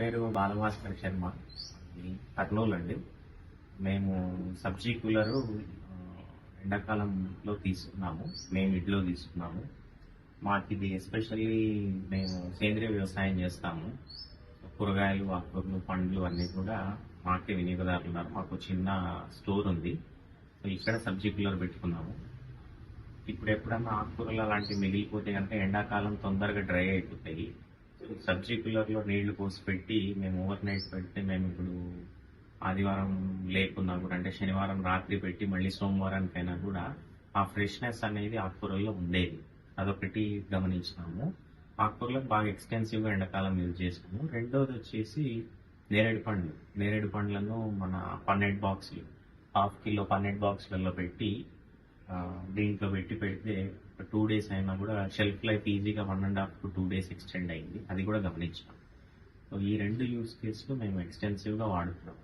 పేరు బాలభాస్కర్ శర్మ. కర్నూలు అండి మేము సబ్జీ కూలరు ఎండాకాలంలో తీసుకున్నాము. మేము ఇంట్లో తీసుకున్నాము. మాకు ఇది ఎస్పెషల్లీ మేము సేంద్రియ వ్యవసాయం చేస్తాము. కూరగాయలు ఆకుకూరలు పండ్లు అన్నీ కూడా మాకే వినియోగదారులు ఉన్నారు. మాకు చిన్న స్టోర్ ఉంది. సో ఇక్కడ సబ్జీ కూలర్ పెట్టుకున్నాము. ఇప్పుడు ఎప్పుడన్నా ఆకుకూరలు అలాంటివి మిగిలిపోతే కనుక ఎండాకాలం తొందరగా డ్రై అయిపోతాయి. సబ్జీ కూలర్లో నీళ్ళు పోసి పెట్టి మేము ఓవర్ నైట్ పెడితే మేము ఇప్పుడు ఆదివారం లేకున్నా కూడా అంటే శనివారం రాత్రి పెట్టి మళ్ళీ సోమవారానికైనా కూడా ఆ ఫ్రెష్నెస్ అనేది ఆకుకూరల్లో ఉండేది. అదొకటి గమనించినాము. ఆకుకూరలకు బాగా ఎక్స్టెన్సివ్గా ఎండాకాలం యూజ్ చేసాము రెండోది వచ్చేసి నేరేడు పండ్లు. నేరేడు పండ్లను మన పన్నెండు బాక్సులు హాఫ్ కిలో పన్నెండు బాక్సులలో పెట్టి దీంట్లో పెట్టి పెడితే టూ డేస్ అయినా కూడా షెల్ఫ్ లైఫ్ ఈజీగా one and half to two days extend అయింది. అది కూడా గమనించాం. సో ఈ రెండు యూస్ కేసులు మేము ఎక్స్టెన్సివ్గా వాడుతున్నాం.